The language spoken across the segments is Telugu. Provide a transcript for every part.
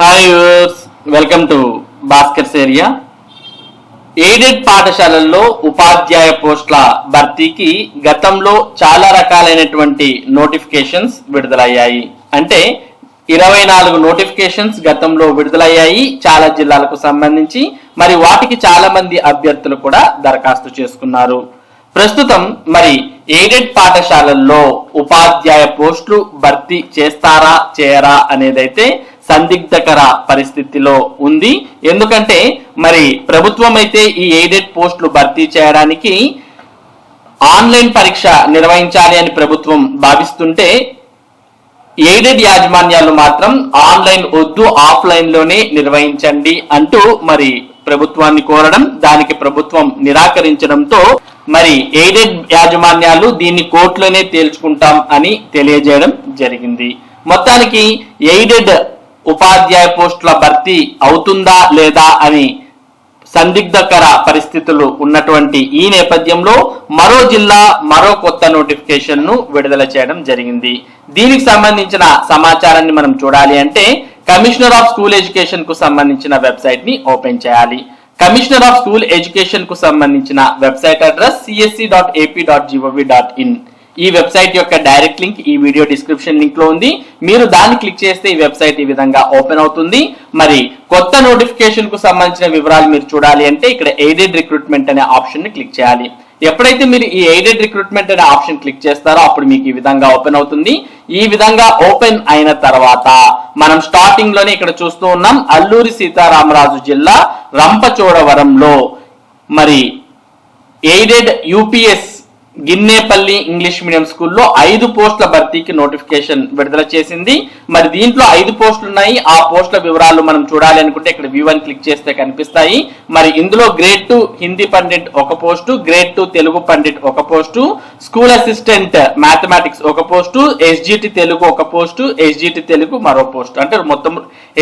Hi welcome to Bhaskar's area aided పాఠశాలల్లో ఉపాధ్యాయ పోస్టుల భర్తీకి గతంలో చాలా రకాలైనటువంటి నోటిఫికేషన్స్ విడుదలయ్యాయి. అంటే ఇరవై నాలుగు నోటిఫికేషన్స్ గతంలో విడుదలయ్యాయి చాలా జిల్లాలకు సంబంధించి మరి వాటికి చాలా మంది అభ్యర్థులు కూడా దరఖాస్తు చేసుకున్నారు. ప్రస్తుతం మరి ఎయిడెడ్ పాఠశాలల్లో ఉపాధ్యాయ పోస్టులు భర్తీ చేస్తారా చేయరా అనేదైతే సందిగ్ధకర పరిస్థితిలో ఉంది. ఎందుకంటే మరి ప్రభుత్వం అయితే ఈ ఎయిడెడ్ పోస్టులు భర్తీ చేయడానికి ఆన్లైన్ పరీక్ష నిర్వహించాలి అని ప్రభుత్వం భావిస్తుంటే ఎయిడెడ్ యాజమాన్యాలు మాత్రం ఆన్లైన్ వద్దు ఆఫ్లైన్లోనే నిర్వహించండి అంటూ మరి ప్రభుత్వాన్ని కోరడం దానికి ప్రభుత్వం నిరాకరించడంతో మరి ఎయిడెడ్ యాజమాన్యాలు దీన్ని కోర్టులోనే తేల్చుకుంటాం అని తెలియజేయడం జరిగింది. మొత్తానికి ఎయిడెడ్ ఉపాధ్యాయ పోస్టుల భర్తీ అవుతుందా లేదా అని సందిగ్ధకర పరిస్థితులు ఉన్నటువంటి ఈ నేపథ్యంలో మరో జిల్లా మరో కొత్త నోటిఫికేషన్ను విడుదల చేయడం జరిగింది. దీనికి సంబంధించిన సమాచారాన్ని మనం చూడాలి అంటే కమిషనర్ ఆఫ్ స్కూల్ ఎడ్యుకేషన్కు సంబంధించిన వెబ్సైట్ని ఓపెన్ చేయాలి. కమిషనర్ ఆఫ్ స్కూల్ ఎడ్యుకేషన్కు సంబంధించిన website address CSE dot AP dot GOV dot in ఈ వెబ్సైట్ యొక్క డైరెక్ట్ లింక్ ఈ వీడియో డిస్క్రిప్షన్ లింక్లో ఉంది. మీరు దాన్ని క్లిక్ చేస్తే ఈ వెబ్సైట్ ఈ విధంగా ఓపెన్ అవుతుంది. మరి కొత్త నోటిఫికేషన్కు సంబంధించిన వివరాలు మీరు చూడాలి అంటే ఇక్కడ ఎయిడెడ్ రిక్రూట్మెంట్ అనే ఆప్షన్ని క్లిక్ చేయాలి. ఎప్పుడైతే మీరు ఈ ఎయిడెడ్ రిక్రూట్మెంట్ అనే ఆప్షన్ క్లిక్ చేస్తారో అప్పుడు మీకు ఈ విధంగా ఓపెన్ అవుతుంది. ఈ విధంగా ఓపెన్ అయిన తర్వాత మనం స్టార్టింగ్లోనే ఇక్కడ చూస్తూ ఉన్నాం. అల్లూరి సీతారామరాజు జిల్లా రంపచోడవరంలో మరి aided UPS Ginnepalli English medium స్కూల్లో ఐదు పోస్టుల భర్తీకి నోటిఫికేషన్ విడుదల చేసింది. మరి దీంట్లో ఐదు పోస్టులు ఉన్నాయి. ఆ పోస్టుల వివరాలు మనం చూడాలి అనుకుంటే ఇక్కడ వ్యూ అని క్లిక్ చేస్తే కనిపిస్తాయి. మరి ఇందులో గ్రేడ్ టూ హిందీ పండిట్ ఒక post grade two Telugu pandit ఒక పోస్టు స్కూల్ అసిస్టెంట్ మ్యాథమెటిక్స్ ఒక పోస్టు ఎస్జిటి తెలుగు ఒక పోస్టు ఎస్జిటి తెలుగు మరో పోస్ట్. అంటే మొత్తం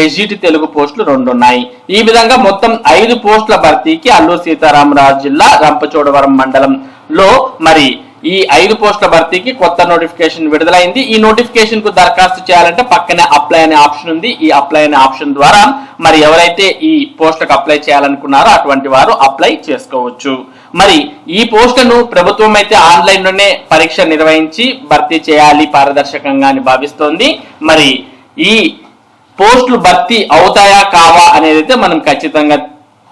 ఎస్జిటి తెలుగు పోస్టులు రెండు ఉన్నాయి. ఈ విధంగా మొత్తం ఐదు పోస్టుల భర్తీకి అల్లూరు సీతారామరాజు జిల్లా రంపచోడవరం మండలం లో మరి ఈ ఐదు పోస్టుల భర్తీకి కొత్త నోటిఫికేషన్ విడుదలైంది. ఈ నోటిఫికేషన్కు దరఖాస్తు చేయాలంటే పక్కనే అప్లై అనే ఆప్షన్ ఉంది. ఈ అప్లై అనే ఆప్షన్ ద్వారా మరి ఎవరైతే ఈ పోస్టులకు అప్లై చేయాలనుకున్నారో అటువంటి వారు అప్లై చేసుకోవచ్చు. మరి ఈ పోస్టులను ప్రభుత్వం అయితే ఆన్లైన్లోనే పరీక్ష నిర్వహించి భర్తీ చేయాలి పారదర్శకంగా అని భావిస్తోంది. మరి ఈ పోస్టులు భర్తీ అవుతాయా కావా అనేది అయితే మనం ఖచ్చితంగా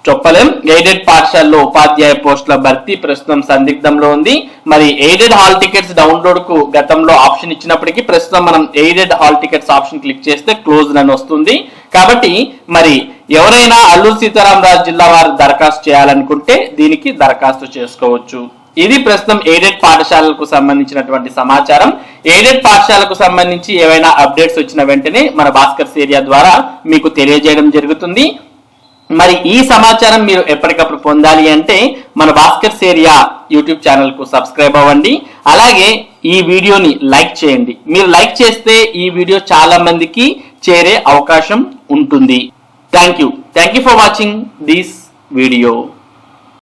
చెప్పలేం? ఎయిడెడ్ పాఠశాలలో ఉపాధ్యాయ పోస్టుల భర్తీ ప్రస్తుతం సందిగ్ధంలో ఉంది. మరి ఎయిడెడ్ హాల్ టికెట్స్ డౌన్లోడ్కు గతంలో ఆప్షన్ ఇచ్చినప్పటికీ ప్రస్తుతం మనం aided hall tickets option click చేస్తే క్లోజ్ అని వస్తుంది. కాబట్టి మరి ఎవరైనా అల్లూరు సీతారామరాజు జిల్లా వారు దరఖాస్తు చేయాలనుకుంటే దీనికి దరఖాస్తు చేసుకోవచ్చు. ఇది ప్రస్తుతం ఎయిడెడ్ పాఠశాలలకు సంబంధించినటువంటి సమాచారం. ఎయిడెడ్ పాఠశాలకు సంబంధించి ఏవైనా అప్డేట్స్ వచ్చిన వెంటనే మన భాస్కర్స్ ఏరియా ద్వారా మీకు తెలియజేయడం జరుగుతుంది. మరి ఈ సమాచారం మీరు ఎప్పటికప్పుడు పొందాలి అంటే మన భాస్కర్స్ ఏరియా యూట్యూబ్ ఛానల్కు సబ్స్క్రైబ్ అవ్వండి. అలాగే ఈ వీడియోని లైక్ చేయండి. మీరు లైక్ చేస్తే ఈ వీడియో చాలా మందికి చేరే అవకాశం ఉంటుంది. Thank you. Thank you for watching this video.